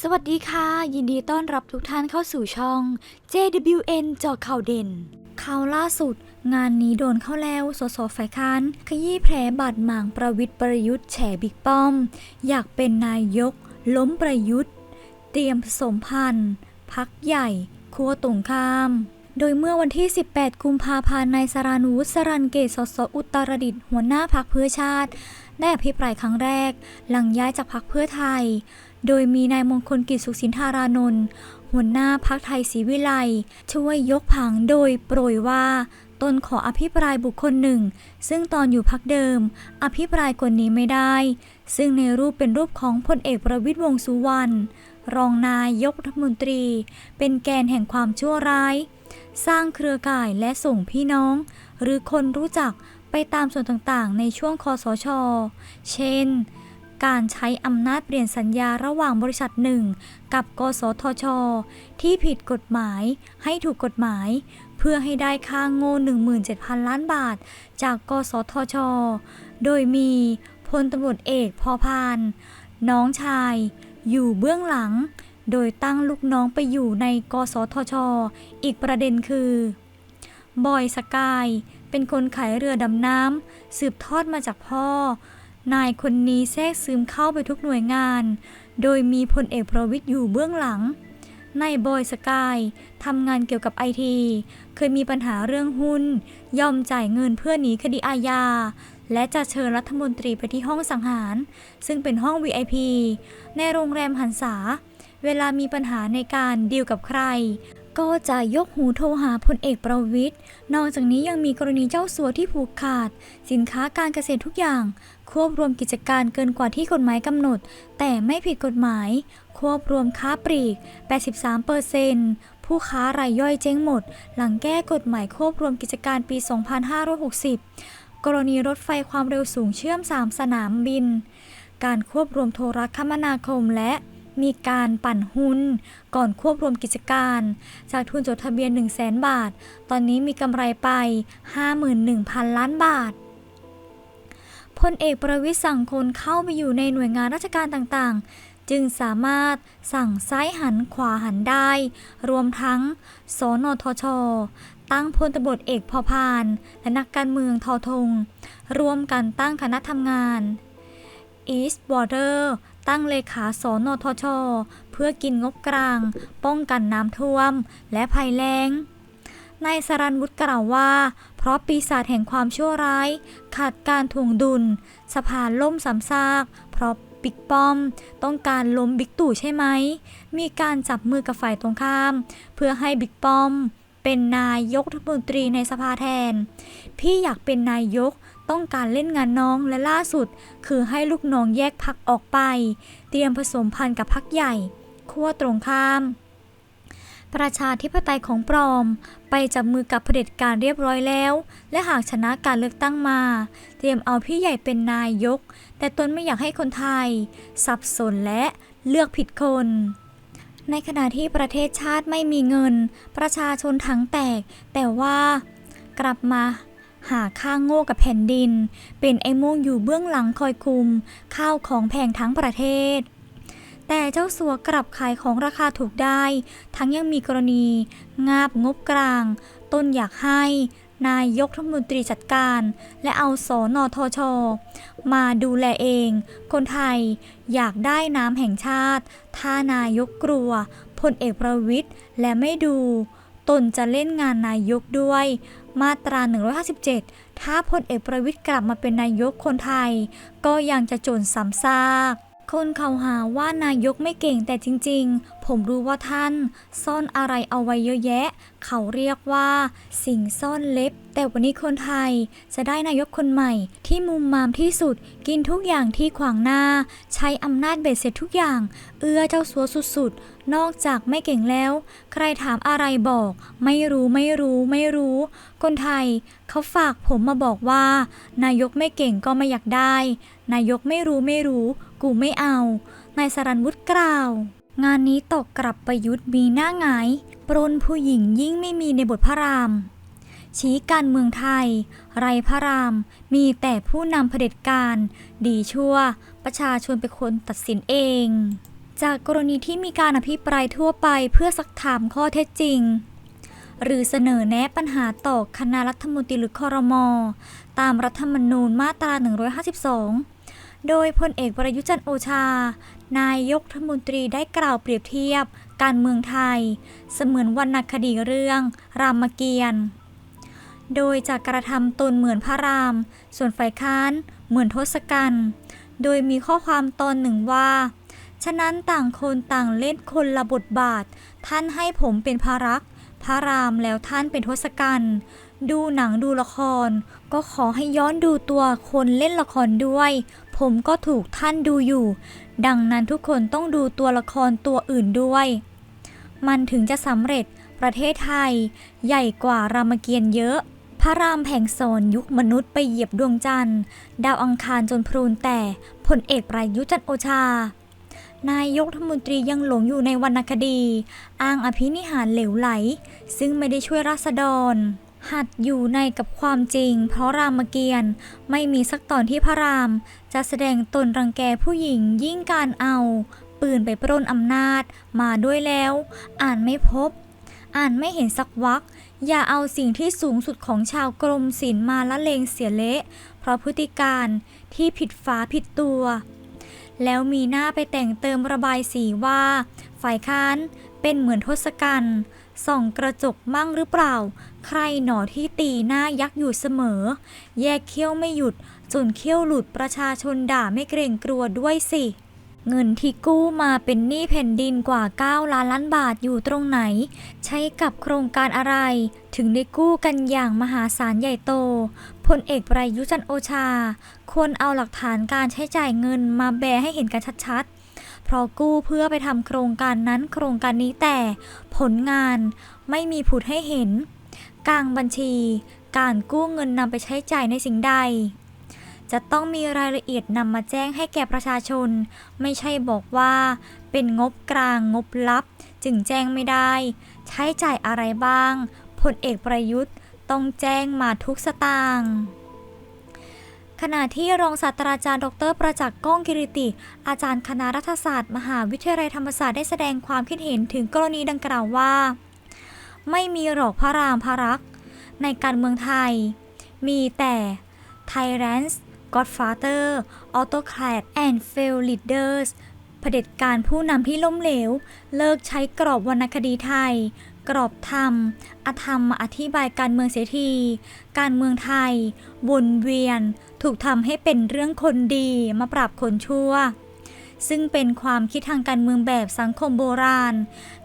สวัสดีค่ะ ยินดีต้อนรับทุกท่านเข้าสู่ช่อง JWN จอข่าวเด่นข่าวล่าสุด งานนี้โดนเข้าแล้วสสฝ่ายค้านขยี้แผลบาดหมางประวิทย์ประยุทธ์แฉบิ๊กป้อม อยากเป็นนายก ล้มประยุทธ์ เตรียมผสมพันธ์พักใหญ่ขัวตรงข้าม โดยเมื่อวันที่ 18 กุมภาพันธ์นายสรานุสรันเกตสสอุตรดิตถ์หัวหน้าพักเพื่อชาติ ได้อภิปรายครั้งแรก หลังย้ายจากพักเพื่อไทย โดยมีนายมงคลกิจสุขสินธารานนท์หัวหน้าพักไทยศรีวิไลช่วยยกผังโดยโปรยว่าตนขออภิปรายบุคคลหนึ่ง ซึ่งตอนอยู่พักเดิม อภิปรายคนนี้ไม่ได้ ซึ่งในรูปเป็นรูปของพลเอกประวิตยวงสุวรรณรองนายกรัฐมนตรี เป็นแกนแห่งความชั่วร้าย สร้างเครือข่ายและส่งพี่น้อง หรือคนรู้จักไปตามส่วนต่างๆ ในช่วงคอสช เช่น การใช้อำนาจเปลี่ยนสัญญาระหว่างบริษัทหนึ่งกับกสทช ที่ผิดกฎหมายให้ถูกกฎหมาย เพื่อให้ได้ค่าโง่ 17,000 ล้านบาท จากกสทช โดยมีพลตำรวจเอกพอพาน น้องชาย อยู่เบื้องหลัง โดยตั้งลูกน้องไปอยู่ในกสทช อีกประเด็นคือบอยสกายเป็นคนขายเรือดำน้ำสืบทอดมาจากพ่อ นายคนนี้แทรกซึมเข้าไปทุกหน่วยงาน โดยมีพลเอกประวิทย์อยู่เบื้องหลัง นายบอยสกายทำงานเกี่ยวกับไอที เคยมีปัญหาเรื่องหุ้น ยอมจ่ายเงินเพื่อหนีคดีอาญา และจะเชิญรัฐมนตรีไปที่ห้องสังหาร ซึ่งเป็นห้อง VIP ในโรงแรมหันษา เวลามีปัญหาในการดีลกับใคร ก็จะยกหูโทรหาพลเอกประวิทย์ นอกจากนี้ยังมีกรณีเจ้าสัวที่ผูกขาด สินค้าการเกษตรทุกอย่าง ควบรวมกิจการเกินกว่าที่กฎหมายกำหนด แต่ไม่ผิดกฎหมาย ควบรวมค้าปลีก 83เปอร์เซนผู้ค้ารายย่อยเจ๊งหมด หลังแก้กฎหมายควบรวมกิจการปี 2560 กรณีรถไฟความเร็วสูงเชื่อม 3 สนามบิน การควบรวมโทรคมนาคมและ มีการปั่นหุ้น ก่อนควบรวมกิจการ จากทุนจดทะเบียน 1 0 0 0 0แบาท ตอนนี้มีกำไรไป 51,000 ล้านบาทพลเอกประวิตรสั่งคนเข้าไปอยู่ในหน่วยงานราชการต่างๆ จึงสามารถสั่งซ้ายหันขวาหันได้ รวมทั้ง สนทช ตั้งพลตำรวจเอกพอพาน และนักการเมืองทอทง ร่วมกันตั้งคณะทำงาน East Border ตั้งเลขาสนทช เพื่อกินงบกลาง ป้องกันน้ำท่วม และภัยแล้งนายสรันวุฒิกล่าวว่า เพราะปีศาจแห่งความชั่วร้าย ขาดการถ่วงดุล สภาล่มสำซาก เพราะบิ๊กป้อม ต้องการล้มบิ๊กตู่ใช่ไหม มีการจับมือกับฝ่ายตรงข้าม เพื่อให้บิ๊กป้อม เป็นนายกรัฐมนตรีในสภาแทน พี่อยากเป็นนายก ต้องการเล่นงานน้องและล่าสุด คือให้ลูกน้องแยกพักออกไป เตรียมผสมพันธ์กับพักใหญ่ขั้วตรงข้าม ประชาธิปไตยของปลอม ไปจับมือกับเผด็จการเรียบร้อยแล้ว และหากชนะการเลือกตั้งมา เตรียมเอาพี่ใหญ่เป็นนายก แต่ตนไม่อยากให้คนไทย สับสนและเลือกผิดคนในขณะที่ประเทศชาติไม่มีเงิน ประชาชนทั้งแตก แต่ว่ากลับมา หาข้างโง่กับแผ่นดิน เป็นไอ้โม่งอยู่เบื้องหลังคอยคุม ข้าวของแพงทั้งประเทศ แต่เจ้าสัวกลับขายของราคาถูกได้ ทั้งยังมีกรณี งาบงบกลาง ต้นอยากให้ นายกรัฐมนตรีจัดการ และเอาสอนอทชมาดูแลเอง คนไทยอยากได้น้ำแห่งชาติ ถ้านายกกลัวพลเอกประวิทย์และไม่ดู ตนจะเล่นงานนายกด้วย มาตรา 157 ถ้าพลเอกประวิทย์กลับมาเป็นนายกคนไทย ก็ยังจะโจนซ้ำซาก คนเขาหาว่านายกไม่เก่งแต่จริง ๆผมรู้ว่าท่านซ่อนอะไรเอาไว้เยอะแยะ เขาเรียกว่า สิ่งซ่อนเล็บ แต่วันนี้คนไทยจะได้นายกคนใหม่ ที่มุมมามที่สุด กินทุกอย่างที่ขวางหน้า ใช้อำนาจเบ็ดเสร็จทุกอย่าง เอื้อเจ้าสัวสุดๆ นอกจากไม่เก่งแล้ว ใครถามอะไรบอก ไม่รู้ไม่รู้ไม่รู้ คนไทย เขาฝากผมมาบอกว่า นายกไม่เก่งก็ไม่อยากได้ นายกไม่รู้ไม่รู้ กูไม่เอานายสรันวุฒิกล่าว งานนี้ตกกลับประยุทธ์มีหน้าหงายปรนผู้หญิงยิ่งไม่มีในบทพระราม ชี้การเมืองไทย ไรพระราม มีแต่ผู้นำเผด็จการ ดีชั่ว ประชาชนเป็นคนตัดสินเอง จากกรณีที่มีการอภิปรายทั่วไปเพื่อสักถามข้อเท็จจริง หรือเสนอแนะปัญหาต่อคณะรัฐมนตรีหรือคอรมอตามรัฐธรรมนูญมาตรา 152 โดยพลเอกประยุจันโอชา นายกรัฐมนตรีได้กล่าวเปรียบเทียบ การเมืองไทย เสมือนวรรณคดีเรื่อง รามเกียรติ์ โดยจะกระทำตนเหมือนพระราม ส่วนฝ่ายค้าน เหมือนทศกัณฐ์ โดยมีข้อความตอนหนึ่งว่า ฉะนั้นต่างคนต่างเล่นคนละบทบาท ท่านให้ผมเป็นพระรัก พระรามแล้วท่านเป็นทศกัณฐ์ดูหนังดูละคร ก็ขอให้ย้อนดูตัวคนเล่นละครด้วย ผมก็ถูกท่านดูอยู่ ดังนั้นทุกคนต้องดูตัวละครตัวอื่นด้วย มันถึงจะสำเร็จประเทศไทย ใหญ่กว่ารามเกียรติ์เยอะ พระรามแผงโซนยุคมนุษย์ไปเหยียบดวงจันทร์ ดาวอังคารจนพรูนแต่พลเอกประยุจันโอชา นายกรัฐมนตรียังหลงอยู่ในวรรณคดี อ้างอภินิหารเหลวไหล ซึ่งไม่ได้ช่วยราษฎร หัดอยู่ในกับความจริง เพราะรามเกียรติ์ไม่มีสักตอนที่พระราม จะแสดงตนรังแกผู้หญิงยิ่งการเอา ปืนไปปล้นอำนาจมาด้วยแล้ว อ่านไม่พบ อ่านไม่เห็นสักวักอย่าเอาสิ่งที่สูงสุดของชาวกรมศิลป์มาละเลงเสียเละ เพราะพฤติการที่ผิดฝาผิดตัว แล้วมีหน้าไปแต่งเติมระบายสีว่า ฝ่ายค้าน เป็นเหมือนทศกัณฐ์ส่องกระจกมั่งหรือเปล่า ใครหนอที่ตีหน้ายักษ์อยู่เสมอ แยกเขี้ยวไม่หยุด จนเขี้ยวหลุดประชาชนด่าไม่เกรงกลัวด้วยสิ เงินที่กู้มาเป็นหนี้แผ่นดินกว่า 9 ล้านล้านบาทอยู่ตรงไหน ใช้กับโครงการอะไร ถึงได้กู้กันอย่างมหาศาลใหญ่โตพลเอกประยุจันโอชา ควรเอาหลักฐานการใช้จ่ายเงินมาแบให้เห็นกันชัดๆ เพราะกู้เพื่อไปทำโครงการนั้นโครงการนี้แต่ผลงานไม่มีผุดให้เห็น กลางบัญชี การกู้เงินนำไปใช้จ่ายในสิ่งใด จะต้องมีรายละเอียดนำมาแจ้งให้แก่ประชาชน ไม่ใช่บอกว่า เป็นงบกลางงบลับ จึงแจ้งไม่ได้ ใช้จ่ายอะไรบ้างพลเอกประยุทธ์ต้องแจ้งมาทุกสตางค์ ขณะที่รองศาสตราจารย์ดร ประจักษ์ก้องกิริติ อาจารย์คณะรัฐศาสตร์ มหาวิทยาลัยธรรมศาสตร์ได้แสดงความคิดเห็นถึงกรณีดังกล่าวว่า ไม่มีหรอกพระรามพระรัก ในการเมืองไทย มีแต่ Tyrants Godfather Autocrat and Failed Leaders เผด็จการผู้นำที่ล้มเหลว เลิกใช้กรอบวรรณคดีไทย กรอบธรรม อธรรมอธิบายการเมืองเสียที การเมืองไทย วนเวียน ถูกทำให้เป็นเรื่องคนดีมาปราบคนชั่ว ซึ่งเป็นความคิดทางการเมืองแบบสังคมโบราณ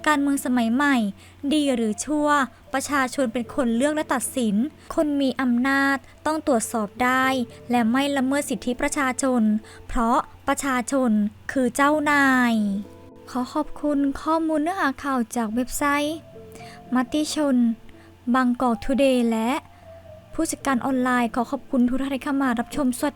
การเมืองสมัยใหม่ ดีหรือชั่ว ประชาชนเป็นคนเลือกและตัดสิน คนมีอำนาจต้องตรวจสอบได้ และไม่ละเมิดสิทธิประชาชน เพราะประชาชนคือเจ้านายขอขอบคุณข้อมูลเนื้อหาข่าวจากเว็บไซต์ มติชน บางกอกทูเดย์และผู้จัดการออนไลน์ขอขอบคุณทุกท่านที่เข้ามารับชมสวัสดี